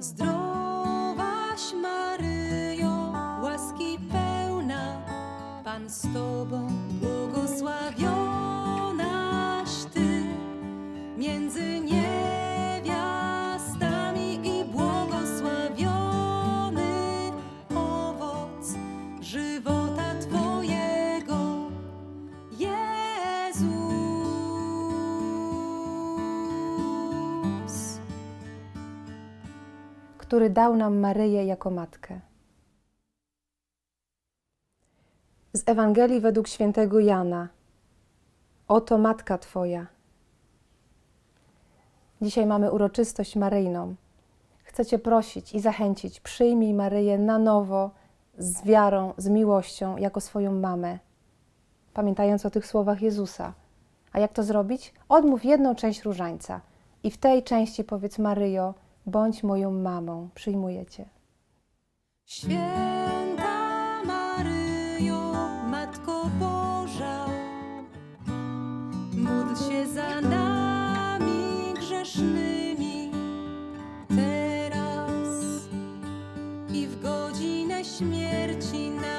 Zdrowaś Maryjo, łaski pełna, Pan z Tobą błogosławiony. Który dał nam Maryję jako matkę. Z Ewangelii według świętego Jana. Oto matka Twoja. Dzisiaj mamy uroczystość Maryjną. Chcę Cię prosić i zachęcić, przyjmij Maryję na nowo, z wiarą, z miłością, jako swoją mamę, pamiętając o tych słowach Jezusa. A jak to zrobić? Odmów jedną część różańca i w tej części powiedz Maryjo, bądź moją mamą, przyjmuję Cię. Święta Maryjo, Matko Boża, módl się za nami grzesznymi, teraz i w godzinę śmierci naszej.